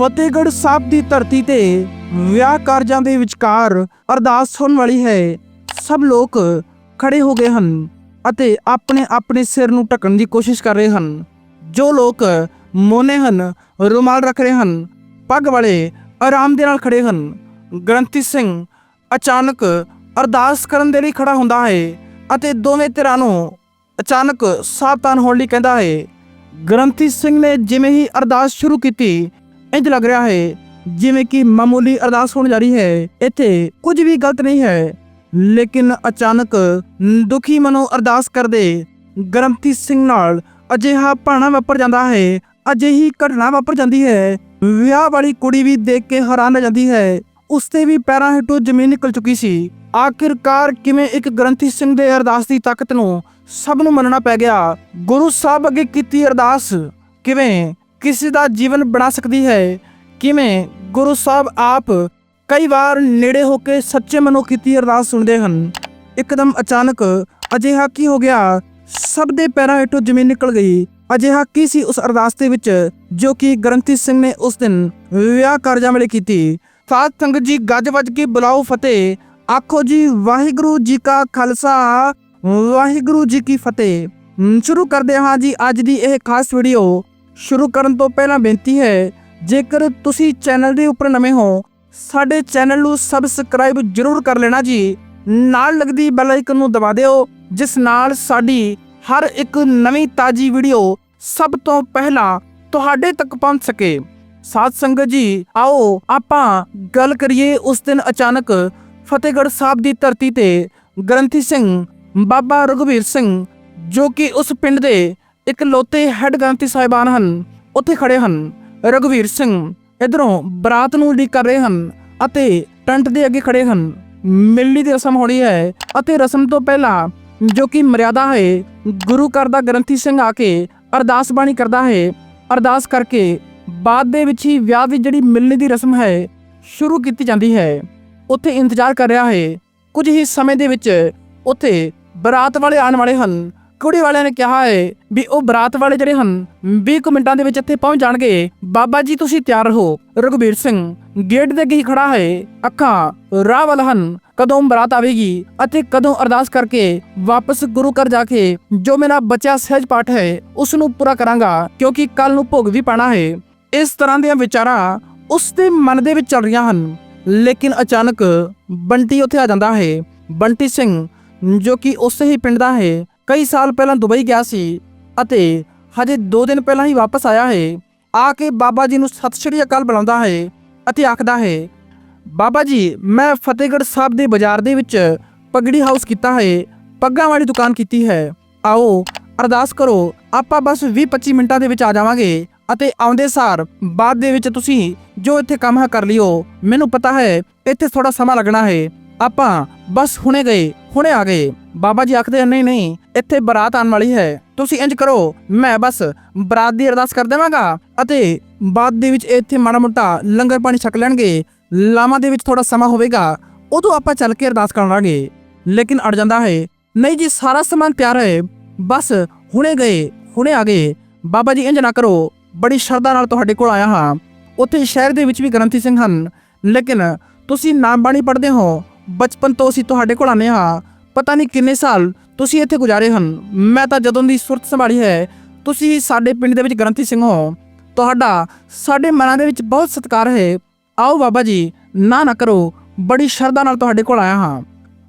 ਫਤਿਹਗੜ੍ਹ ਸਾਹਿਬ ਦੀ ਧਰਤੀ ਤੇ ਵਿਆਹ ਕਾਰਜਾਂ ਦੇ ਵਿਚਕਾਰ ਅਰਦਾਸ ਹੋਣ ਵਾਲੀ ਹੈ। ਸਭ ਲੋਕ ਖੜੇ ਹੋ ਗਏ ਹਨ ਅਤੇ ਆਪਣੇ ਆਪਣੇ ਸਿਰ ਨੂੰ ਢੱਕਣ ਦੀ ਕੋਸ਼ਿਸ਼ ਕਰ ਰਹੇ ਹਨ। ਜੋ ਲੋਕ ਮੋਨੇ ਹਨ, ਰੁਮਾਲ ਰੱਖ ਰਹੇ ਹਨ, ਪੱਗ ਵਾਲੇ ਆਰਾਮ ਦੇ ਨਾਲ ਖੜੇ ਹਨ। ਗ੍ਰੰਥੀ ਸਿੰਘ ਅਚਾਨਕ ਅਰਦਾਸ ਕਰਨ ਦੇ ਲਈ ਖੜਾ ਹੁੰਦਾ ਹੈ ਅਤੇ ਦੋਵੇਂ ਧਿਰਾਂ ਨੂੰ ਅਚਾਨਕ ਸਾਵਧਾਨ ਹੋਣ ਲਈ ਕਹਿੰਦਾ ਹੈ। ਗ੍ਰੰਥੀ ਸਿੰਘ ਨੇ ਜਿਵੇਂ ਹੀ ਅਰਦਾਸ ਸ਼ੁਰੂ ਕੀਤੀ ਇੰਜ ਲੱਗ ਰਿਹਾ ਹੈ ਜਿਵੇਂ ਕਿ ਮਾਮੂਲੀ ਅਰਦਾਸ ਹੋਣ ਜਾ ਰਹੀ ਹੈ। ਇੱਥੇ ਕੁਝ ਵੀ ਗਲਤ ਨਹੀਂ ਹੈ, ਲੇਕਿਨ ਅਚਾਨਕ ਦੁਖੀ ਮਨੋਂ ਅਰਦਾਸ ਕਰਦੇ ਗ੍ਰੰਥੀ ਸਿੰਘ ਨਾਲ ਅਜਿਹਾ ਭਾਣਾ ਵਾਪਰ ਜਾਂਦਾ ਹੈ, ਅਜਿਹੀ ਘਟਨਾ ਵਾਪਰ ਜਾਂਦੀ ਹੈ। ਵਿਆਹ ਵਾਲੀ ਕੁੜੀ ਵੀ ਦੇਖ ਕੇ ਹੈਰਾਨ ਰਹਿ ਜਾਂਦੀ ਹੈ। ਉਸਤੇ ਵੀ ਪੈਰਾਂ ਹੇਠੋਂ ਜ਼ਮੀਨ ਨਿਕਲ ਚੁੱਕੀ ਸੀ। ਆਖਿਰਕਾਰ ਕਿਵੇਂ ਇੱਕ ਗ੍ਰੰਥੀ ਸਿੰਘ ਦੇ ਅਰਦਾਸ ਦੀ ਤਾਕਤ ਨੂੰ ਸਭ ਨੂੰ ਮੰਨਣਾ ਪੈ ਗਿਆ। ਗੁਰੂ ਸਾਹਿਬ ਅੱਗੇ ਕੀਤੀ ਅਰਦਾਸ ਕਿਵੇਂ? ਕਿਸੇ ਦਾ ਜੀਵਨ ਬਣਾ ਸਕਦੀ ਹੈ? ਕਿਵੇਂ? ਗੁਰੂ ਸਾਹਿਬ ਆਪ ਕਈ ਵਾਰ ਨੇੜੇ ਹੋ ਕੇ ਸੱਚੇ ਮਨੋਂ ਕੀਤੀ ਅਰਦਾਸ ਸੁਣਦੇ ਹਨ। ਇੱਕਦਮ ਅਚਾਨਕ ਅਜਿਹਾ ਕੀ ਹੋ ਗਿਆ? ਸਭ ਦੇ ਪੈਰਾਂ ਹੇਠੋਂ ਜ਼ਮੀਨ ਨਿਕਲ ਗਈ। ਅਜਿਹਾ ਕੀ ਸੀ ਉਸ ਅਰਦਾਸ ਦੇ ਵਿੱਚ, ਜੋ ਕਿ ਗ੍ਰੰਥੀ ਸਿੰਘ ਨੇ ਉਸ ਦਿਨ ਵਿਆਹ ਕਾਰਜਾਂ ਵੇਲੇ ਕੀਤੀ? ਸਾਧ ਸੰਗਤ ਜੀ, ਗੱਜ ਵੱਜ ਕੇ ਬੁਲਾਓ ਫਤਿਹ। ਆਖੋ ਜੀ, ਵਾਹਿਗੁਰੂ ਜੀ ਕਾ ਖਾਲਸਾ, ਵਾਹਿਗੁਰੂ ਜੀ ਕੀ ਫਤਿਹ। ਸ਼ੁਰੂ ਕਰਦੇ ਹਾਂ ਜੀ ਅੱਜ ਦੀ ਇਹ ਖਾਸ ਵੀਡੀਓ ਸ਼ੁਰੂ ਕਰਨ ਤੋਂ ਪਹਿਲਾਂ ਬੇਨਤੀ ਹੈ, ਜੇਕਰ ਤੁਸੀਂ ਚੈਨਲ ਦੇ ਉੱਪਰ ਨਵੇਂ ਹੋ, ਸਾਡੇ ਚੈਨਲ ਨੂੰ ਸਬਸਕ੍ਰਾਈਬ ਜ਼ਰੂਰ ਕਰ ਲੈਣਾ ਜੀ। ਨਾਲ ਲੱਗਦੀ ਬੈਲ ਆਈਕਨ ਨੂੰ ਦਬਾ ਦਿਓ, ਜਿਸ ਨਾਲ ਸਾਡੀ ਹਰ ਇੱਕ ਨਵੀਂ ਤਾਜੀ ਵੀਡੀਓ ਸਭ ਤੋਂ ਪਹਿਲਾਂ ਤੁਹਾਡੇ ਤੱਕ ਪਹੁੰਚ ਸਕੇ। ਸਾਧ ਸੰਗਤ ਜੀ, ਆਓ ਆਪਾਂ ਗੱਲ ਕਰੀਏ ਉਸ ਦਿਨ ਅਚਾਨਕ ਫਤਿਹਗੜ੍ਹ ਸਾਹਿਬ ਦੀ ਧਰਤੀ ਤੇ ਗ੍ਰੰਥੀ ਸਿੰਘ ਬਾਬਾ ਰਘੁਵੀਰ ਸਿੰਘ, ਜੋ ਕਿ ਉਸ ਪਿੰਡ ਦੇ ਇੱਕ ਲੋਤੇ ਹੈੱਡ ਗ੍ਰੰਥੀ ਸਾਹਿਬਾਨ ਹਨ। ਉੱਥੇ ਖੜੇ ਹਨ। ਰਘੁਵੀਰ ਸਿੰਘ ਇਧਰੋਂ ਬਰਾਤ ਨੂੰ ਉਡੀਕ ਕਰ ਰਹੇ ਹਨ ਅਤੇ ਟੰਟ ਦੇ ਅੱਗੇ ਖੜੇ ਹਨ। ਮਿਲਣੀ ਦੀ ਰਸਮ ਹੋਣੀ ਹੈ ਅਤੇ ਰਸਮ ਤੋਂ ਪਹਿਲਾਂ ਜੋ ਕਿ ਮਰਿਆਦਾ ਹੈ, ਗੁਰੂ ਘਰ ਦਾ ਗ੍ਰੰਥੀ ਸਿੰਘ ਆ ਕੇ ਅਰਦਾਸ ਬਾਣੀ ਕਰਦਾ ਹੈ। ਅਰਦਾਸ ਕਰਕੇ ਬਾਅਦ ਦੇ ਵਿੱਚ ਹੀ ਵਿਆਹ ਦੀ ਜਿਹੜੀ ਮਿਲਣੀ ਦੀ ਰਸਮ ਹੈ, ਸ਼ੁਰੂ ਕੀਤੀ ਜਾਂਦੀ ਹੈ। ਉੱਥੇ ਇੰਤਜ਼ਾਰ ਕਰ ਰਿਹਾ ਹੈ। ਕੁਝ ਹੀ ਸਮੇਂ ਦੇ ਵਿੱਚ ਉੱਥੇ ਬਰਾਤ ਵਾਲੇ ਆਉਣ ਵਾਲੇ ਹਨ। ਕੁੜੀ ਵਾਲਿਆਂ ਨੇ ਕਿਹਾ ਹੈ ਵੀ ਉਹ ਬਰਾਤ ਵਾਲੇ ਜਿਹੜੇ ਹਨ 20 ਕੁ ਮਿੰਟਾਂ ਦੇ ਵਿੱਚ ਇੱਥੇ ਪਹੁੰਚ ਜਾਣਗੇ। ਬਾਬਾ ਜੀ, ਤੁਸੀਂ ਤਿਆਰ ਰਹੋ। ਰਘਬੀਰ ਸਿੰਘ, ਗੇਟ ਦੇ ਅੱਗੇ ਖੜਾ ਹੈ। ਅੱਖਾਂ ਰਾਹ ਵੱਲ ਹਨ। ਕਦੋਂ ਬਰਾਤ ਆਵੇਗੀ ਅਤੇ ਕਦੋਂ ਅਰਦਾਸ ਕਰਕੇ ਵਾਪਸ ਗੁਰੂ ਘਰ ਜਾ ਕੇ ਜੋ ਮੇਰਾ ਬਚਿਆ ਸਹਿਜ ਪਾਠ ਹੈ ਉਸ ਨੂੰ ਪੂਰਾ ਕਰਾਂਗਾ, ਕਿਉਂਕਿ ਕੱਲ ਨੂੰ ਭੋਗ ਵੀ ਪਾਣਾ ਹੈ। ਇਸ ਤਰ੍ਹਾਂ ਦੀਆਂ ਵਿਚਾਰਾਂ ਉਸ ਦੇ ਮਨ ਦੇ ਵਿੱਚ ਚੱਲ ਰਹੀਆਂ ਹਨ। ਲੇਕਿਨ ਅਚਾਨਕ ਬੰਟੀ ਉੱਥੇ ਆ ਜਾਂਦਾ ਹੈ। ਬੰਟੀ ਸਿੰਘ, ਜੋ ਕਿ ਉਸੇ ਹੀ ਪਿੰਡ ਦਾ ਹੈ ਕਈ ਸਾਲ ਪਹਿਲਾਂ ਦੁਬਈ ਗਿਆ ਸੀ ਅਤੇ ਹਜੇ 2 ਦਿਨ ਪਹਿਲਾਂ ਹੀ ਵਾਪਸ ਆਇਆ ਹੈ। ਆ ਕੇ ਬਾਬਾ ਜੀ ਨੂੰ ਸਤਿ ਸ਼੍ਰੀ ਅਕਾਲ ਬੁਲਾਉਂਦਾ ਹੈ ਅਤੇ ਆਖਦਾ ਹੈ, ਬਾਬਾ ਜੀ, ਮੈਂ ਫਤਿਹਗੜ੍ਹ ਸਾਹਿਬ ਦੇ ਬਾਜ਼ਾਰ ਦੇ ਵਿੱਚ ਪਗੜੀ ਹਾਊਸ ਕੀਤਾ ਹੈ, ਪੱਗਾਂ ਵਾਲੀ ਦੁਕਾਨ ਕੀਤੀ ਹੈ। ਆਓ, ਅਰਦਾਸ ਕਰੋ, ਆਪਾਂ ਬਸ 20-25 ਮਿੰਟਾਂ ਦੇ ਵਿੱਚ ਆ ਜਾਵਾਂਗੇ ਅਤੇ ਆਉਂਦੇ ਸਾਰ ਬਾਅਦ ਦੇ ਵਿੱਚ ਤੁਸੀਂ ਜੋ ਇੱਥੇ ਕੰਮ ਹੈ ਕਰ ਲਿਓ। ਮੈਨੂੰ ਪਤਾ ਹੈ, ਇੱਥੇ ਥੋੜਾ ਸਮਾਂ ਲੱਗਣਾ ਹੈ। ਆਪਾਂ ਬਸ ਹੁਣੇ ਗਏ। ਹੁਣੇ ਆ ਗਏ। ਬਾਬਾ ਜੀ ਆਖਦੇ ਨਹੀਂ ਨਹੀਂ, ਇੱਥੇ ਬਰਾਤ ਆਉਣ ਵਾਲੀ ਹੈ। ਤੁਸੀਂ ਇੰਜ ਕਰੋ, ਮੈਂ ਬਸ ਬਰਾਤ ਦੀ ਅਰਦਾਸ ਕਰ ਦੇਵਾਂਗਾ ਅਤੇ ਬਾਅਦ ਦੇ ਵਿੱਚ ਇੱਥੇ ਮਾੜਾ ਮੋਟਾ ਲੰਗਰ ਪਾਣੀ ਛਕ ਲੈਣਗੇ। ਲਾਵਾਂ ਦੇ ਵਿੱਚ ਥੋੜਾ ਸਮਾਂ ਹੋਵੇਗਾ, ਉਦੋਂ ਆਪਾਂ ਚੱਲ ਕੇ ਅਰਦਾਸ ਕਰਾਂਗੇ। ਲੇਕਿਨ ਅੜ ਜਾਂਦਾ ਹੈ। ਨਹੀਂ ਜੀ, ਸਾਰਾ ਸਮਾਨ ਤਿਆਰ ਹੈ। ਬਸ ਹੁਣੇ ਗਏ, ਹੁਣੇ ਆ ਗਏ। ਬਾਬਾ ਜੀ ਇੰਜ ਨਾ ਕਰੋ, ਬੜੀ ਸ਼ਰਧਾ ਨਾਲ ਤੁਹਾਡੇ ਕੋਲ ਆਇਆ ਹਾਂ। ਉੱਥੇ ਸ਼ਹਿਰ ਦੇ ਵਿੱਚ ਵੀ ਗ੍ਰੰਥੀ ਸਿੰਘ ਹਨ। ਲੇਕਿਨ ਤੁਸੀਂ ਨਾਮ ਬਾਣੀ ਪੜ੍ਹਦੇ ਹੋ। ਬਚਪਨ ਤੋਂ ਅਸੀਂ ਤੁਹਾਡੇ ਕੋਲ ਆਨੇ ਹਾਂ। ਪਤਾ ਨਹੀਂ ਕਿੰਨੇ ਸਾਲ ਤੁਸੀਂ ਇੱਥੇ ਗੁਜ਼ਾਰੇ ਹਨ। ਮੈਂ ਤਾਂ ਜਦੋਂ ਦੀ ਸੁਰਤ ਸੰਭਾਲੀ ਹੈ, ਤੁਸੀਂ ਸਾਡੇ ਪਿੰਡ ਦੇ ਵਿੱਚ ਗ੍ਰੰਥੀ ਸਿੰਘ ਹੋ। ਤੁਹਾਡਾ ਸਾਡੇ ਮਨਾਂ ਦੇ ਵਿੱਚ ਬਹੁਤ ਸਤਿਕਾਰ ਹੈ। ਆਓ ਬਾਬਾ ਜੀ, ਨਾ ਨਾ ਕਰੋ, ਬੜੀ ਸ਼ਰਧਾ ਨਾਲ ਤੁਹਾਡੇ ਕੋਲ ਆਇਆ ਹਾਂ।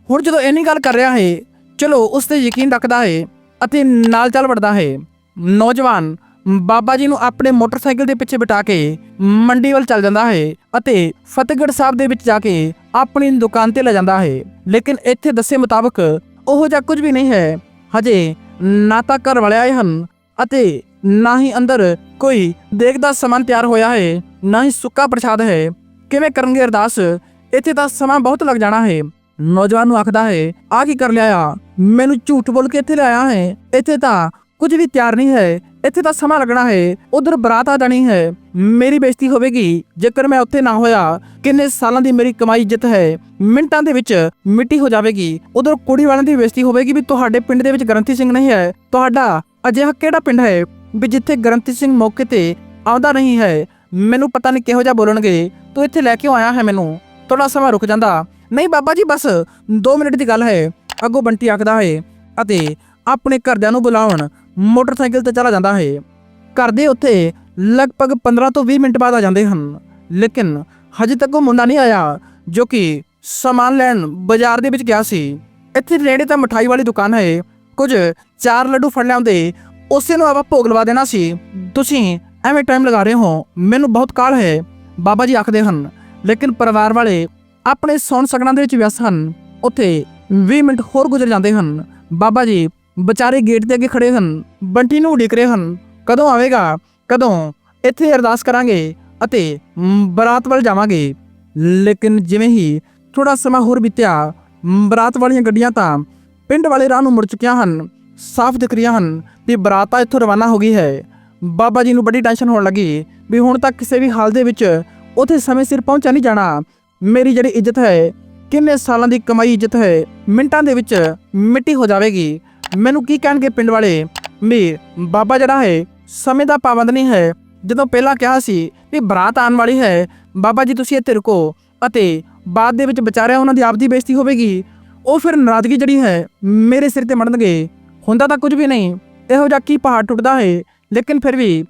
ਹੁਣ ਜਦੋਂ ਇੰਨੀ ਗੱਲ ਕਰ ਰਿਹਾ ਹੈ, ਚਲੋ ਉਸ ਤੇ ਯਕੀਨ ਰੱਖਦਾ ਹੈ ਅਤੇ ਨਾਲ ਚੱਲ ਵੜਦਾ ਹੈ। ਨੌਜਵਾਨ ਬਾਬਾ ਜੀ ਨੂੰ ਆਪਣੇ ਮੋਟਰਸਾਈਕਲ ਦੇ ਪਿੱਛੇ ਬਿਠਾ ਕੇ ਮੰਡੀ ਵੱਲ ਚੱਲ ਜਾਂਦਾ ਹੈ ਅਤੇ ਫਤਿਹਗੜ੍ਹ ਸਾਹਿਬ ਦੇ ਵਿੱਚ ਜਾ ਕੇ ਆਪਣੀ ਦੁਕਾਨ ਤੇ ਲੈ ਜਾਂਦਾ ਹੈ। ਲੇਕਿਨ ਇੱਥੇ ਦੱਸੇ ਮੁਤਾਬਕ ਉਹ ਜਿਹਾ ਕੁਝ ਵੀ ਨਹੀਂ ਹੈ। ਹਜੇ ਨਾ ਤਾਂ ਘਰ ਵਾਲੇ ਆਏ ਹਨ ਅਤੇ ਨਾ ਹੀ ਅੰਦਰ ਕੋਈ ਦੇਖਦਾ ਸਮਾਨ ਤਿਆਰ ਹੋਇਆ ਹੈ, ਨਾ ਹੀ ਸੁੱਕਾ ਪ੍ਰਸ਼ਾਦ ਹੈ। ਕਿਵੇਂ ਕਰਨਗੇ ਅਰਦਾਸ? ਇੱਥੇ ਤਾਂ ਸਮਾਂ ਬਹੁਤ ਲੱਗ ਜਾਣਾ ਹੈ। ਨੌਜਵਾਨ ਨੂੰ ਆਖਦਾ ਹੈ, ਆ ਕੀ ਕਰ ਲਿਆ ਮੈਨੂੰ ਝੂਠ ਬੋਲ ਕੇ ਇੱਥੇ ਲਿਆਇਆ ਹੈ। ਇੱਥੇ ਤਾਂ ਕੁਝ ਵੀ ਤਿਆਰ ਨਹੀਂ ਹੈ, ਇੱਥੇ ਤਾਂ ਸਮਾਂ ਲੱਗਣਾ ਹੈ, ਉਧਰ ਬਰਾਤ ਆ ਜਾਣੀ ਹੈ। ਮੇਰੀ ਬੇਇੱਜ਼ਤੀ ਹੋਵੇਗੀ, ਜੇਕਰ ਮੈਂ ਉੱਥੇ ਨਾ ਹੋਇਆ, ਕਿੰਨੇ ਸਾਲਾਂ ਦੀ ਮੇਰੀ ਕਮਾਈ ਇੱਜ਼ਤ ਹੈ, ਮਿੰਟਾਂ ਦੇ ਵਿੱਚ ਮਿੱਟੀ ਹੋ ਜਾਵੇਗੀ। ਉਧਰ ਕੁੜੀ ਵਾਲਿਆਂ ਦੀ ਬੇਇੱਜ਼ਤੀ ਹੋਵੇਗੀ ਵੀ ਤੁਹਾਡੇ ਪਿੰਡ ਦੇ ਵਿੱਚ ਗ੍ਰੰਥੀ ਸਿੰਘ ਨਹੀਂ ਹੈ, ਤੁਹਾਡਾ ਅਜਿਹਾ ਕਿਹੜਾ ਪਿੰਡ ਹੈ ਵੀ ਜਿੱਥੇ ਗ੍ਰੰਥੀ ਸਿੰਘ ਮੌਕੇ ਤੇ ਆਉਂਦਾ ਨਹੀਂ ਹੈ? ਮੈਨੂੰ ਪਤਾ ਨਹੀਂ ਕਿਹੋ ਜਿਹਾ ਬੋਲਣਗੇ, ਤੂੰ ਇੱਥੇ ਲੈ ਕੇ ਆਇਆ ਹੈ ਮੈਨੂੰ? ਥੋੜਾ ਸਮਾਂ ਰੁਕ ਜਾਂਦਾ। ਨਹੀਂ ਬਾਬਾ ਜੀ, ਬਸ 2 ਮਿੰਟ ਦੀ ਗੱਲ ਹੈ। ਅੱਗੋਂ ਬੰਟੀ ਆਖਦਾ ਹੈ, ਅਤੇ ਆਪਣੇ ਘਰਦਿਆਂ ਨੂੰ ਬੁਲਾਉਣ। ਮੋਟਰਸਾਈਕਲ ਤੇ ਚਲਾ ਜਾਂਦਾ ਹੈ। ਘਰ ਦੇ ਉੱਥੇ ਲਗਭਗ 15 ਤੋਂ 20 ਮਿੰਟ ਬਾਅਦ ਆ ਜਾਂਦੇ ਹਨ। ਲੇਕਿਨ ਹਜੇ ਤੱਕ ਉਹ ਮੁੰਡਾ ਨਹੀਂ ਆਇਆ, ਜੋ ਕਿ ਸਮਾਨ ਲੈਣ ਬਾਜ਼ਾਰ ਦੇ ਵਿੱਚ ਗਿਆ ਸੀ। ਇੱਥੇ ਨੇੜੇ ਤਾਂ ਮਠਾਈ ਵਾਲੀ ਦੁਕਾਨ ਹੈ। ਕੁਝ ਚਾਰ ਲੱਡੂ ਫੜ ਲਿਆਉਂਦੇ, ਉਸੇ ਨੂੰ ਆਪਾਂ ਭੋਗ ਲਵਾ ਦੇਣਾ ਸੀ। ਤੁਸੀਂ ਐਵੇਂ ਟਾਈਮ ਲਗਾ ਰਹੇ ਹੋ, ਮੈਨੂੰ ਬਹੁਤ ਕਾਲ ਹੈ, ਬਾਬਾ ਜੀ ਆਖਦੇ ਹਨ। ਲੇਕਿਨ ਪਰਿਵਾਰ ਵਾਲੇ ਆਪਣੇ ਸੌਣ ਸਗਣਾ ਦੇ ਵਿੱਚ ਵਿਅਸਤ ਹਨ। ਉੱਥੇ 20 ਮਿੰਟ ਹੋਰ ਗੁਜ਼ਰ ਜਾਂਦੇ ਹਨ। ਬਾਬਾ ਜੀ ਵਿਚਾਰੇ ਗੇਟ ਦੇ ਅੱਗੇ ਖੜੇ ਹਨ, ਬੰਟੀ ਨੂੰ ਉਡੀਕ ਰਹੇ ਹਨ, ਕਦੋਂ ਆਵੇਗਾ, ਕਦੋਂ, ਇੱਥੇ ਅਰਦਾਸ ਕਰਾਂਗੇ ਅਤੇ ਬਰਾਤ ਵੱਲ ਜਾਵਾਂਗੇ। ਲੇਕਿਨ ਜਿਵੇਂ ਹੀ ਥੋੜਾ ਸਮਾਂ ਹੋਰ ਬੀਤਿਆ ਬਰਾਤ ਵਾਲੀਆਂ ਗੱਡੀਆਂ ਤਾਂ ਪਿੰਡ ਵਾਲੇ ਰਾਹ ਨੂੰ ਮੁੜ ਚੁੱਕੀਆਂ ਹਨ, ਸਾਫ਼ ਦਿਖ ਰਹੀਆਂ ਹਨ ਕਿ ਬਰਾਤ ਤਾਂ ਇੱਥੋਂ ਰਵਾਨਾ ਹੋ ਗਈ ਹੈ। ਬਾਬਾ ਜੀ ਨੂੰ ਬੜੀ ਟੈਨਸ਼ਨ ਹੋਣ ਲੱਗੀ ਵੀ ਹੁਣ ਤੱਕ ਕਿਸੇ ਵੀ ਹਾਲ ਦੇ ਵਿੱਚ ਉਥੇ ਸਮੇਂ ਸਿਰ ਪਹੁੰਚਾ ਨਹੀਂ ਜਾਣਾ। ਮੇਰੀ ਜਿਹੜੀ ਇੱਜ਼ਤ ਹੈ, ਕਿੰਨੇ ਸਾਲਾਂ ਦੀ ਕਮਾਈ ਇੱਜ਼ਤ ਹੈ, ਮਿੰਟਾਂ ਦੇ ਵਿੱਚ ਮਿੱਟੀ ਹੋ ਜਾਵੇਗੀ। ਮੈਨੂੰ ਕੀ ਕਹਿਣਗੇ ਪਿੰਡ ਵਾਲੇ? ਵੀ ਬਾਬਾ ਜਿਹੜਾ ਹੈ, ਸਮੇਂ ਦਾ ਪਾਬੰਦ ਨਹੀਂ ਹੈ। ਜਦੋਂ ਪਹਿਲਾਂ ਕਿਹਾ ਸੀ ਵੀ ਬਰਾਤ ਆਉਣ ਵਾਲੀ ਹੈ, ਬਾਬਾ ਜੀ ਤੁਸੀਂ ਇੱਥੇ ਰੁਕੋ ਅਤੇ ਬਾਅਦ ਦੇ ਵਿੱਚ ਵਿਚਾਰਿਆ ਉਹਨਾਂ ਦੀ ਆਪਦੀ ਬੇਇੱਜ਼ਤੀ ਹੋਵੇਗੀ। ਉਹ ਫਿਰ ਨਾਰਾਜ਼ਗੀ ਜਿਹੜੀ ਹੈ, ਮੇਰੇ ਸਿਰ ਤੇ ਮੜਨਗੇ। ਹੁੰਦਾ ਤਾਂ ਕੁਝ ਵੀ ਨਹੀਂ। ਇਹੋ ਜਿਹਾ ਕੀ ਪਹਾੜ ਟੁੱਟਦਾ ਹੈ? ਲੇਕਿਨ ਫਿਰ ਵੀ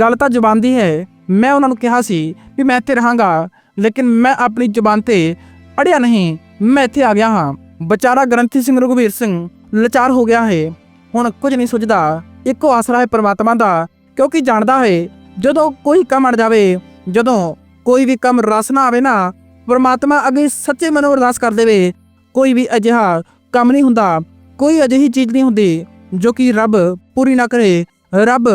ਗੱਲ ਤਾਂ ਜ਼ੁਬਾਨ ਦੀ ਹੈ। ਮੈਂ ਉਹਨਾਂ ਨੂੰ ਕਿਹਾ ਸੀ ਵੀ ਮੈਂ ਇੱਥੇ ਰਹਾਂਗਾ, ਲੇਕਿਨ ਮੈਂ ਆਪਣੀ ਜ਼ੁਬਾਨ ਤੇ ਅੜਿਆ ਨਹੀਂ। ਮੈਂ ਇੱਥੇ ਆ ਗਿਆ ਹਾਂ। ਵਿਚਾਰਾ ਗ੍ਰੰਥੀ ਸਿੰਘ ਰਘੁਵੀਰ ਸਿੰਘ ਲਾਚਾਰ ਹੋ ਗਿਆ ਹੈ। ਹੁਣ ਕੁਝ ਨਹੀਂ ਸੁਝਦਾ, ਇੱਕੋ ਆਸਰਾ ਹੈ ਪਰਮਾਤਮਾ ਦਾ, ਕਿਉਂਕਿ ਜਾਣਦਾ ਹੈ, ਜਦੋਂ ਕੋਈ ਕੰਮ ਅੜ ਜਾਵੇ, ਜਦੋਂ ਕੋਈ ਵੀ ਕੰਮ ਰਸ ਨਾ ਆਵੇ ਨਾ, ਪਰਮਾਤਮਾ ਅੱਗੇ ਸੱਚੇ ਮਨੋਂ ਅਰਦਾਸ ਕਰ ਦੇਵੇ। ਕੋਈ ਵੀ ਅਜਿਹਾ ਕੰਮ ਨਹੀਂ ਹੁੰਦਾ, ਕੋਈ ਅਜਿਹੀ ਚੀਜ਼ ਨਹੀਂ ਹੁੰਦੀ, ਜੋ ਕਿ ਰੱਬ ਪੂਰੀ ਨਾ ਕਰੇ। ਰੱਬ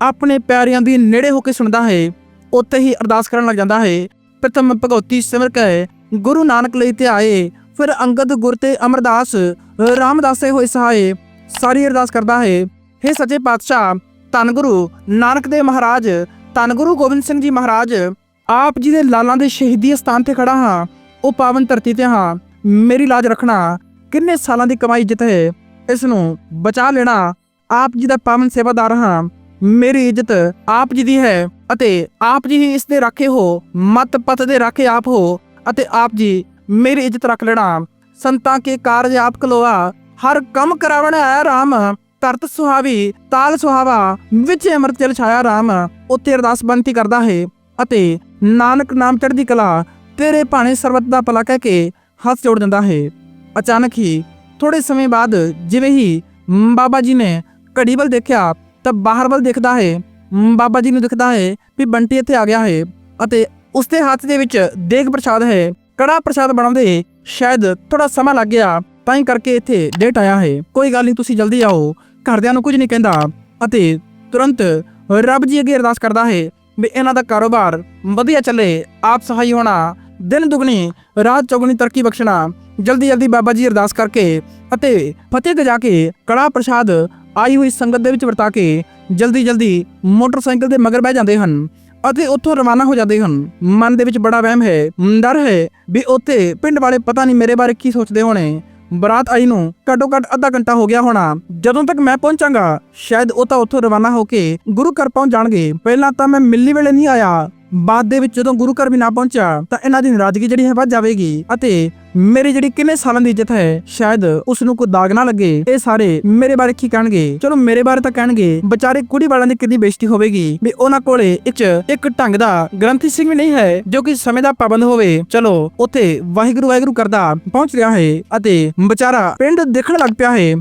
ਆਪਣੇ ਪਿਆਰਿਆਂ ਦੀ ਨੇੜੇ ਹੋ ਕੇ ਸੁਣਦਾ ਹੈ, ਉੱਥੇ ਹੀ ਅਰਦਾਸ ਕਰਨ ਲੱਗ ਜਾਂਦਾ ਹੈ। ਪ੍ਰਥਮ ਭਗਉਤੀ ਸਿਮਰ ਕੇ ਗੁਰੂ ਨਾਨਕ ਲਈ ਧਿਆਏ ਫਿਰ ਅੰਗਦ, ਗੁਰ ਤੇ ਅਮਰਦਾਸ ਰਾਮਦਾਸੇ ਹੋਏ ਸਹਾਏ ਸਾਰੀ ਅਰਦਾਸ ਕਰਦਾ ਹੈ। हे ਸੱਚੇ ਪਾਤਸ਼ਾਹ, ਧੰਨ ਗੁਰੂ ਨਾਨਕ ਦੇਵ ਮਹਾਰਾਜ, ਧੰਨ ਗੁਰੂ ਗੋਬਿੰਦ ਸਿੰਘ ਜੀ ਮਹਾਰਾਜ, ਆਪ ਜੀ ਦੇ ਲਾਲਾਂ ਦੇ ਸ਼ਹੀਦੀ ਸਥਾਨ ਤੇ ਖੜਾ ਹਾਂ, ਉਹ ਪਾਵਨ ਧਰਤੀ ਤੇ ਹਾਂ। ਮੇਰੀ ਲਾਜ ਰੱਖਣਾ ਕਿੰਨੇ ਸਾਲਾਂ ਦੀ ਕਮਾਈ ਇੱਜ਼ਤ ਹੈ, ਇਸ ਨੂੰ ਬਚਾ ਲੈਣਾ ਆਪ ਜੀ ਦਾ ਪਾਵਨ ਸੇਵਾਦਾਰ ਹਾਂ। ਮੇਰੀ ਇੱਜ਼ਤ ਆਪ ਜੀ ਦੀ ਹੈ ਅਤੇ ਆਪ ਜੀ ਹੀ ਇਸ ਦੇ ਰਾਖੇ ਹੋ, ਮਤ ਪਤ ਦੇ ਰਾਖੇ ਆਪ ਹੋ ਅਤੇ ਆਪ ਜੀ ਮੇਰੀ ਇੱਜ਼ਤ ਰੱਖ ਲੈਣਾ। ਸੰਤਾਂ ਕੇ ਕਾਰਜ ਆਪ ਕਲੋਆ। ਹਰ ਕੰਮ ਕਰਾਵਣ ਆਇਆ ਰਾਮ। ਤਰਤ ਸੁਹਾਵੀ, ਤਾਲ ਸੁਹਾਵਾ, ਵਿੱਚ ਅਮਰਤ ਚਲ ਛਾਇਆ ਰਾਮ। ਉੱਤੇ ਅਰਦਾਸ ਬੇਨਤੀ ਕਰਦਾ ਹੈ ਅਤੇ ਨਾਨਕ ਨਾਮ ਚੜ੍ਹਦੀ ਕਲਾ, ਤੇਰੇ ਭਾਣੇ ਸਰਬਤ ਦਾ ਭਲਾ ਕਹਿ ਕੇ ਹੱਥ ਜੋੜ ਦਿੰਦਾ ਹੈ। ਅਚਾਨਕ ਹੀ ਥੋੜੇ ਸਮੇਂ ਬਾਅਦ ਜਿਵੇਂ ਹੀ ਬਾਬਾ ਜੀ ਨੇ ਘੜੀ ਵੱਲ ਦੇਖਿਆ, ਤਾਂ ਬਾਹਰ ਵੱਲ ਦੇਖਦਾ ਹੈ। ਬਾਬਾ ਜੀ ਨੂੰ ਦਿਖਦਾ ਹੈ ਵੀ ਬੰਟੀ ਇੱਥੇ ਆ ਗਿਆ ਹੈ ਅਤੇ ਉਸਦੇ ਹੱਥ ਦੇ ਵਿੱਚ ਦੇਗ ਪ੍ਰਸ਼ਾਦ ਹੈ। ਕੜਾ ਪ੍ਰਸ਼ਾਦ ਬਣਾਉਂਦੇ ਸ਼ਾਇਦ ਥੋੜਾ ਸਮਾਂ ਲੱਗ ਗਿਆ, ਤਾਂ ਹੀ ਕਰਕੇ ਇੱਥੇ ਲੇਟ ਆਇਆ ਹੈ। ਕੋਈ ਗੱਲ ਨਹੀਂ, ਤੁਸੀਂ ਜਲਦੀ ਆਓ। ਘਰਦਿਆਂ ਨੂੰ ਕੁਝ ਨਹੀਂ ਕਹਿੰਦਾ ਅਤੇ ਤੁਰੰਤ ਰੱਬ ਜੀ ਅੱਗੇ ਅਰਦਾਸ ਕਰਦਾ ਹੈ ਵੀ ਇਹਨਾਂ ਦਾ ਕਾਰੋਬਾਰ ਵਧੀਆ ਚੱਲੇ, ਆਪ ਸਹਾਈ ਹੋਣਾ। ਦਿਨ ਦੁਗਣੀ, ਰਾਤ ਚੌਗਣੀ ਤਰੱਕੀ ਬਖਸ਼ਣਾ। ਜਲਦੀ ਜਲਦੀ ਬਾਬਾ ਜੀ ਅਰਦਾਸ ਕਰਕੇ ਅਤੇ ਫਤਿਹ ਤੇ ਜਾ ਕੇ ਕੜਾ ਪ੍ਰਸ਼ਾਦ ਆਈ ਹੋਈ ਸੰਗਤ ਦੇ ਵਿੱਚ ਵਰਤਾ ਕੇ ਜਲਦੀ ਜਲਦੀ ਮੋਟਰਸਾਈਕਲ ਦੇ ਮਗਰ ਬਹਿ ਜਾਂਦੇ ਹਨ। ਅਤੇ ਉੱਥੋਂ ਰਵਾਨਾ ਹੋ ਜਾਂਦੇ ਹਨ। ਮਨ ਦੇ ਵਿੱਚ ਬੜਾ ਵਹਿਮ ਹੈ, ਡਰ ਹੈ ਵੀ ਉੱਥੇ ਪਿੰਡ ਵਾਲੇ ਪਤਾ ਨਹੀਂ ਮੇਰੇ ਬਾਰੇ ਕੀ ਸੋਚਦੇ ਹੋਣੇ। ਬਰਾਤ ਆਈ ਨੂੰ ਘੱਟੋ ਘੱਟ ਅੱਧਾ ਘੰਟਾ ਹੋ ਗਿਆ ਹੋਣਾ। ਜਦੋਂ ਤੱਕ ਮੈਂ ਪਹੁੰਚਾਂਗਾ, ਸ਼ਾਇਦ ਉਹ ਤਾਂ ਉੱਥੋਂ ਰਵਾਨਾ ਹੋ ਕੇ ਗੁਰੂ ਘਰ ਪਹੁੰਚ ਜਾਣਗੇ। ਪਹਿਲਾਂ ਤਾਂ ਮੈਂ ਮਿਲਣੀ ਵੇਲੇ ਨਹੀਂ ਆਇਆ। ਬਾਅਦ ਦੇ ਵਿੱਚ ਜਦੋਂ ਗੁਰੂ ਘਰ ਵੀ ਨਾ ਪਹੁੰਚਿਆ, ਤਾਂ ਇਹਨਾਂ ਦੀ ਨਾਰਾਜ਼ਗੀ ਜਿਹੜੀ ਹੈ ਵੱਧ ਜਾਵੇਗੀ ਅਤੇ ਮੇਰੀ ਜਿਹੜੀ ਕਿੰਨੇ ਸਾਲਾਂ ਦੀ ਇੱਜ਼ਤ ਹੈ, ਸ਼ਾਇਦ ਉਸ ਨੂੰ ਕੋਈ ਦਾਗ ਨਾ ਲੱਗੇ। ਇਹ ਸਾਰੇ ਮੇਰੇ ਬਾਰੇ ਕੀ ਕਹਿਣਗੇ? ਚਲੋ ਮੇਰੇ ਬਾਰੇ ਤਾਂ ਕਹਿਣਗੇ, ਵਿਚਾਰੇ ਕੁੜੀ ਵਾਲਿਆਂ ਦੀ ਕਿੰਨੀ ਬੇਇੱਜ਼ਤੀ ਹੋਵੇਗੀ। ਵੀ ਉਹਨਾਂ ਕੋਲੇ ਇੱਕ ਇੱਕ ਢੰਗ ਦਾ ਗ੍ਰੰਥੀ ਸਿੰਘ ਵੀ ਨਹੀਂ ਹੈ, ਜੋ ਕਿ ਸਮੇਂ ਦਾ ਪਾਬੰਦ ਹੋਵੇ। ਚਲੋ, ਉੱਥੇ ਵਾਹਿਗੁਰੂ ਵਾਹਿਗੁਰੂ ਕਰਦਾ ਪਹੁੰਚ ਰਿਹਾ ਹੈ ਅਤੇ ਵਿਚਾਰਾ ਪਿੰਡ ਦੇਖਣ ਲੱਗ ਪਿਆ ਹੈ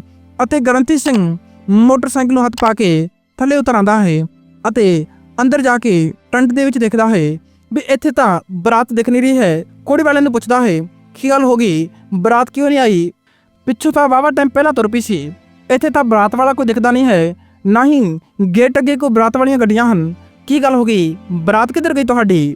ਅਤੇ ਗ੍ਰੰਥੀ ਸਿੰਘ ਮੋਟਰਸਾਈਕਲ ਨੂੰ ਹੱਥ ਪਾ ਕੇ ਥੱਲੇ ਉਤਰ ਆਂਦਾ ਹੈ ਅਤੇ ਅੰਦਰ ਜਾ ਕੇ ਟੰਟ ਦੇ ਵਿੱਚ ਦੇਖਦਾ ਹੈ ਵੀ ਇੱਥੇ ਤਾਂ ਬਰਾਤ ਦਿਖ ਨਹੀਂ ਰਹੀ ਹੈ। ਕੁੜੀ ਵਾਲਿਆਂ ਨੂੰ ਪੁੱਛਦਾ ਹੈ, ਕੀ ਗੱਲ ਹੋ ਗਈ? ਬਰਾਤ ਕਿਉਂ ਨਹੀਂ ਆਈ? ਪਿੱਛੋਂ ਤਾਂ ਵਾਵਾ ਟਾਈਮ ਪਹਿਲਾਂ ਤੁਰ ਪਈ ਸੀ। ਇੱਥੇ ਤਾਂ ਬਰਾਤ ਵਾਲਾ ਕੋਈ ਦਿਖਦਾ ਨਹੀਂ ਹੈ, ਨਾ ਹੀ ਗੇਟ ਅੱਗੇ ਕੋਈ ਬਰਾਤ ਵਾਲੀਆਂ ਗੱਡੀਆਂ ਹਨ। ਕੀ ਗੱਲ ਹੋ ਗਈ? ਬਰਾਤ ਕਿੱਧਰ ਗਈ ਤੁਹਾਡੀ?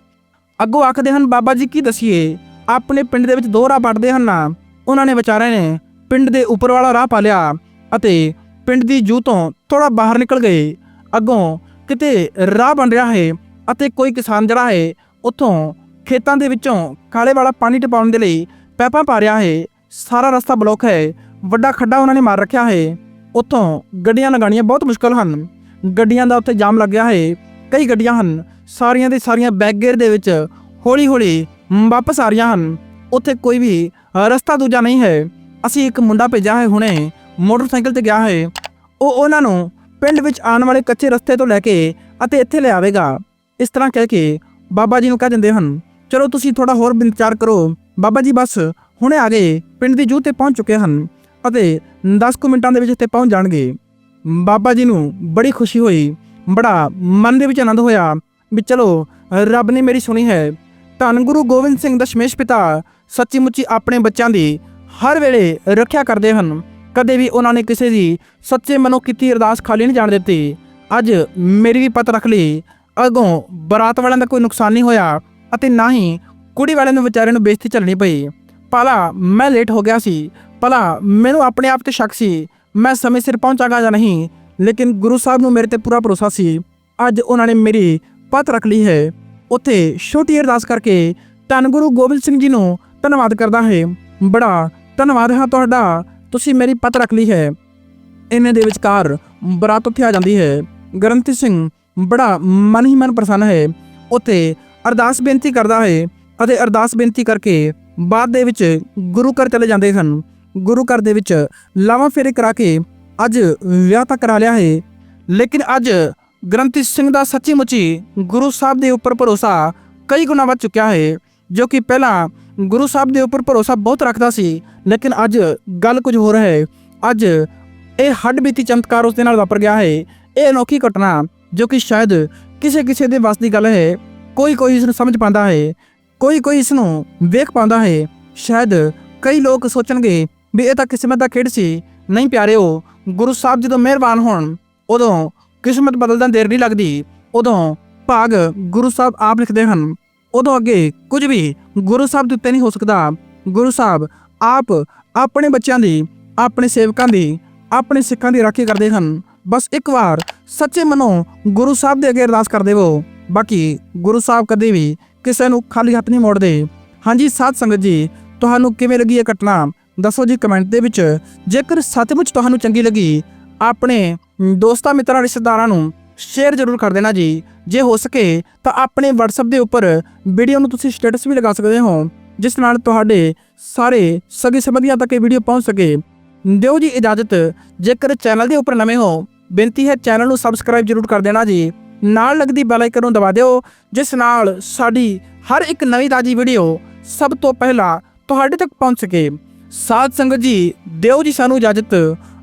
ਅੱਗੋਂ ਆਖਦੇ ਹਨ, ਬਾਬਾ ਜੀ, ਕੀ ਦਸੀਏ? ਆਪਣੇ ਪਿੰਡ ਦੇ ਵਿੱਚ ਦੋ ਰਾਹ ਪੜਦੇ ਹਨ ਨਾ। ਉਹਨਾਂ ਨੇ ਵਿਚਾਰਿਆਂ ਨੇ ਪਿੰਡ ਦੇ ਉੱਪਰ ਵਾਲਾ ਰਾਹ ਪਾ ਲਿਆ ਅਤੇ ਪਿੰਡ ਦੀ ਜੂ ਤੋਂ ਥੋੜਾ ਬਾਹਰ ਨਿਕਲ ਗਏ। ਅੱਗੋਂ ਕਿਤੇ ਰਾਹ ਬਣ ਰਿਹਾ ਹੈ ਅਤੇ ਕੋਈ ਕਿਸਾਨ ਜਿਹੜਾ ਹੈ ਉੱਥੋਂ ਖੇਤਾਂ ਦੇ ਵਿੱਚੋਂ ਕਾਲੇ ਵਾਲਾ ਪਾਣੀ ਟਪਾਉਣ ਦੇ ਲਈ ਪੈਪਾਂ ਪਾ ਰਿਹਾ ਹੈ। ਸਾਰਾ ਰਸਤਾ ਬਲੌਕ ਹੈ। ਵੱਡਾ ਖੱਡਾ ਉਹਨਾਂ ਨੇ ਮਾਰ ਰੱਖਿਆ ਹੈ। ਉੱਥੋਂ ਗੱਡੀਆਂ ਲਗਾਉਣੀਆਂ ਬਹੁਤ ਮੁਸ਼ਕਲ ਹਨ। ਗੱਡੀਆਂ ਦਾ ਉੱਥੇ ਜਾਮ ਲੱਗਿਆ ਹੈ। ਕਈ ਗੱਡੀਆਂ ਹਨ। ਸਾਰੀਆਂ ਦੇ ਸਾਰੀਆਂ ਬੈਗੇਰ ਦੇ ਵਿੱਚ ਹੌਲੀ-ਹੌਲੀ ਵਾਪਸ ਆ ਰਹੀਆਂ ਹਨ। ਉੱਥੇ ਕੋਈ ਵੀ ਰਸਤਾ ਦੂਜਾ ਨਹੀਂ ਹੈ। ਅਸੀਂ ਇੱਕ ਮੁੰਡਾ ਭੇਜਿਆ ਹੈ। ਹੁਣੇ ਮੋਟਰਸਾਈਕਲ ਤੇ ਗਿਆ ਹੈ। ਉਹ ਉਹਨਾਂ ਨੂੰ ਪਿੰਡ ਵਿੱਚ ਆਉਣ ਵਾਲੇ ਕੱਚੇ ਰਸਤੇ ਤੋਂ ਲੈ ਕੇ ਅਤੇ ਇੱਥੇ ਲੈ ਆਵੇਗਾ। ਇਸ ਤਰ੍ਹਾਂ ਕਹਿ ਕੇ ਬਾਬਾ ਜੀ ਨੂੰ ਕਹਿ ਦਿੰਦੇ ਹਨ, ਚਲੋ ਤੁਸੀਂ ਥੋੜਾ ਹੋਰ ਵਿਚਾਰ ਕਰੋ। ਬਾਬਾ ਜੀ ਬਸ ਹੁਣੇ ਆ ਗਏ, ਪਿੰਡ ਦੀ ਜੂਹ ਤੇ ਪਹੁੰਚ ਚੁੱਕੇ ਹਨ ਅਤੇ 10 ਕੁ ਮਿੰਟਾਂ ਦੇ ਵਿੱਚ ਇੱਥੇ ਪਹੁੰਚ ਜਾਣਗੇ। ਬਾਬਾ ਜੀ ਨੂੰ ਬੜੀ ਖੁਸ਼ੀ ਹੋਈ, ਬੜਾ ਮਨ ਦੇ ਵਿੱਚ ਆਨੰਦ ਹੋਇਆ ਵੀ ਚਲੋ, ਰੱਬ ਨੇ ਮੇਰੀ ਸੁਣੀ ਹੈ। ਧੰਨ ਗੁਰੂ ਗੋਬਿੰਦ ਸਿੰਘ ਦਸ਼ਮੇਸ਼ ਪਿਤਾ ਸੱਚੀ ਮੁੱਚੀ ਆਪਣੇ ਬੱਚਿਆਂ ਦੀ ਹਰ ਵੇਲੇ ਰੱਖਿਆ ਕਰਦੇ ਹਨ। ਕਦੇ ਵੀ ਉਹਨਾਂ ਨੇ ਕਿਸੇ ਦੀ ਸੱਚੇ ਮਨੋਂ ਕੀਤੀ ਅਰਦਾਸ ਖਾਲੀ ਨਹੀਂ ਜਾਣ ਦਿੱਤੀ। ਅੱਜ ਮੇਰੀ ਵੀ ਪਤ ਰੱਖ ਲਈ। ਅਗੋਂ ਬਰਾਤ ਵਾਲਿਆਂ ਦਾ ਕੋਈ ਨੁਕਸਾਨ ਨਹੀਂ ਹੋਇਆ ਅਤੇ ਨਾ ਹੀ ਕੁੜੀ ਵਾਲਿਆਂ ਨੂੰ ਵਿਚਾਰੇ ਨੂੰ ਬੇਇੱਜ਼ਤੀ ਝੱਲਣੀ ਪਈ। ਭਲਾ ਮੈਂ ਲੇਟ ਹੋ ਗਿਆ ਸੀ। ਭਲਾ ਮੈਨੂੰ ਆਪਣੇ ਆਪ ਤੇ ਸ਼ੱਕ ਸੀ। ਮੈਂ ਸਮੇਂ ਸਿਰ ਪਹੁੰਚਾਂਗਾ ਜਾਂ ਨਹੀਂ? ਲੇਕਿਨ ਗੁਰੂ ਸਾਹਿਬ ਨੂੰ ਮੇਰੇ ਤੇ ਪੂਰਾ ਭਰੋਸਾ ਸੀ। ਅੱਜ ਉਹਨਾਂ ਨੇ ਮੇਰੀ ਪਤ ਰੱਖ ਲਈ ਹੈ। ਉੱਥੇ ਛੋਟੀ ਅਰਦਾਸ ਕਰਕੇ ਧੰਨ ਗੁਰੂ ਗੋਬਿੰਦ ਸਿੰਘ ਜੀ ਨੂੰ ਧੰਨਵਾਦ ਕਰਦਾ ਹੈ। ਬੜਾ ਧੰਨਵਾਦ ਹੈ ਤੁਹਾਡਾ। ਤੁਸੀਂ ਮੇਰੀ ਪਤ ਰੱਖ ਲਈ ਹੈ। ਇਹਨੇ ਦੇ ਵਿਚਕਾਰ ਬਰਾਤ ਉੱਥੇ ਆ ਜਾਂਦੀ ਹੈ। ਗ੍ਰੰਥੀ ਸਿੰਘ ਬੜਾ ਮਨ ਹੀ ਮਨ ਪ੍ਰਸੰਨ ਹੈ। ਉੱਥੇ ਅਰਦਾਸ ਬੇਨਤੀ ਕਰਦਾ ਹੈ ਅਤੇ ਅਰਦਾਸ ਬੇਨਤੀ ਕਰਕੇ ਬਾਅਦ ਦੇ ਵਿੱਚ ਗੁਰੂ ਘਰ ਚਲੇ ਜਾਂਦੇ ਹਨ ਗੁਰੂ ਘਰ ਦੇ ਵਿੱਚ ਲਾਵਾਂ ਫੇਰੇ ਕਰਾ ਕੇ ਅੱਜ ਵਿਆਹ ਤਾਂ ਕਰਾ ਲਿਆ ਹੈ। ਲੇਕਿਨ ਅੱਜ ਗ੍ਰੰਥੀ ਸਿੰਘ ਦਾ ਸੱਚੀ ਮੁੱਚੀ ਗੁਰੂ ਸਾਹਿਬ ਦੇ ਉੱਪਰ ਭਰੋਸਾ ਕਈ ਗੁਣਾ ਵੱਧ ਚੁੱਕਿਆ ਹੈ, ਜੋ ਕਿ ਪਹਿਲਾਂ ਗੁਰੂ ਸਾਹਿਬ ਦੇ ਉੱਪਰ ਭਰੋਸਾ ਬਹੁਤ ਰੱਖਦਾ ਸੀ, ਲੇਕਿਨ ਅੱਜ ਗੱਲ ਕੁਝ ਹੋਰ ਹੈ। ਅੱਜ ਇਹ ਹੱਡ ਬੀਤੀ ਚਮਤਕਾਰ ਉਸ ਦੇ ਨਾਲ ਵਾਪਰ ਗਿਆ ਹੈ। ਇਹ ਅਨੋਖੀ ਘਟਨਾ ਜੋ ਕਿ ਸ਼ਾਇਦ ਕਿਸੇ ਕਿਸੇ ਦੇ ਵੱਸ ਦੀ ਗੱਲ ਹੈ। ਕੋਈ ਕੋਈ ਇਸ ਨੂੰ ਸਮਝ ਪਾਉਂਦਾ ਹੈ, ਕੋਈ ਕੋਈ ਇਸ ਨੂੰ ਵੇਖ ਪਾਉਂਦਾ ਹੈ। ਸ਼ਾਇਦ ਕਈ ਲੋਕ ਸੋਚਣਗੇ ਵੀ ਇਹ ਤਾਂ ਕਿਸਮਤ ਦਾ ਖੇਡ ਸੀ। ਨਹੀਂ ਪਿਆਰਿਓ, ਗੁਰੂ ਸਾਹਿਬ ਜਦੋਂ ਮਿਹਰਬਾਨ ਹੋਣ, ਉਦੋਂ ਕਿਸਮਤ ਬਦਲਦਾ ਦੇਰ ਨਹੀਂ ਲੱਗਦੀ। ਉਦੋਂ ਭਾਗ ਗੁਰੂ ਸਾਹਿਬ ਆਪ ਲਿਖਦੇ ਹਨ। ਉਦੋਂ ਅੱਗੇ ਕੁਝ ਵੀ ਗੁਰੂ ਸਾਹਿਬ ਦੇ ਉੱਤੇ ਨਹੀਂ ਹੋ ਸਕਦਾ। ਗੁਰੂ ਸਾਹਿਬ ਆਪ ਆਪਣੇ ਬੱਚਿਆਂ ਦੀ, ਆਪਣੇ ਸੇਵਕਾਂ ਦੀ, ਆਪਣੇ ਸਿੱਖਾਂ ਦੀ ਰਾਖੀ ਕਰਦੇ ਹਨ। ਬਸ ਇੱਕ ਵਾਰ ਸੱਚੇ ਮਨੋਂ ਗੁਰੂ ਸਾਹਿਬ ਦੇ ਅੱਗੇ ਅਰਦਾਸ ਕਰ ਦੇਵੋ। ਬਾਕੀ ਗੁਰੂ ਸਾਹਿਬ ਕਦੇ ਵੀ ਕਿਸੇ ਨੂੰ ਖਾਲੀ ਹੱਥ ਨਹੀਂ ਮੋੜਦੇ। ਹਾਂਜੀ ਸਾਧ ਸੰਗਤ ਜੀ, ਤੁਹਾਨੂੰ ਕਿਵੇਂ ਲੱਗੀ ਇਹ ਘਟਨਾ? ਦੱਸੋ ਜੀ ਕਮੈਂਟ ਦੇ ਵਿੱਚ। ਜੇਕਰ ਸੱਚਮੁੱਚ ਤੁਹਾਨੂੰ ਚੰਗੀ ਲੱਗੀ, ਆਪਣੇ ਦੋਸਤਾਂ ਮਿੱਤਰਾਂ, ਰਿਸ਼ਤੇਦਾਰਾਂ ਨੂੰ ਸ਼ੇਅਰ ਜ਼ਰੂਰ ਕਰ ਦੇਣਾ ਜੀ। ਜੇ ਹੋ ਸਕੇ ਤਾਂ ਆਪਣੇ WhatsApp ਦੇ ਉੱਪਰ ਵੀਡੀਓ ਨੂੰ ਤੁਸੀਂ ਸਟੇਟਸ ਵੀ ਲਗਾ ਸਕਦੇ ਹੋ, ਜਿਸ ਨਾਲ ਤੁਹਾਡੇ ਸਾਰੇ ਸਗੇ ਸੰਬੰਧੀਆਂ ਤੱਕ ਇਹ ਵੀਡੀਓ ਪਹੁੰਚ ਸਕੇ। ਦਿਓ ਜੀ ਇਜਾਜ਼ਤ, ਜੇਕਰ ਚੈਨਲ ਦੇ ਉੱਪਰ ਨਵੇਂ ਹੋ, ਬੇਨਤੀ ਹੈ ਚੈਨਲ ਨੂੰ ਸਬਸਕ੍ਰਾਈਬ ਜ਼ਰੂਰ ਕਰ ਦੇਣਾ ਜੀ। ਨਾਲ ਲੱਗਦੀ ਬੈਲ ਆਈਕਨ ਨੂੰ ਦਬਾ ਦਿਓ, ਜਿਸ ਨਾਲ ਸਾਡੀ ਹਰ ਇੱਕ ਨਵੀਂ ਤਾਜੀ ਵੀਡੀਓ ਸਭ ਤੋਂ ਪਹਿਲਾਂ ਤੁਹਾਡੇ ਤੱਕ ਪਹੁੰਚ ਸਕੇ। ਸਾਧ ਸੰਗਤ ਜੀ, ਦਿਓ ਜੀ ਸਾਨੂੰ ਇਜਾਜ਼ਤ।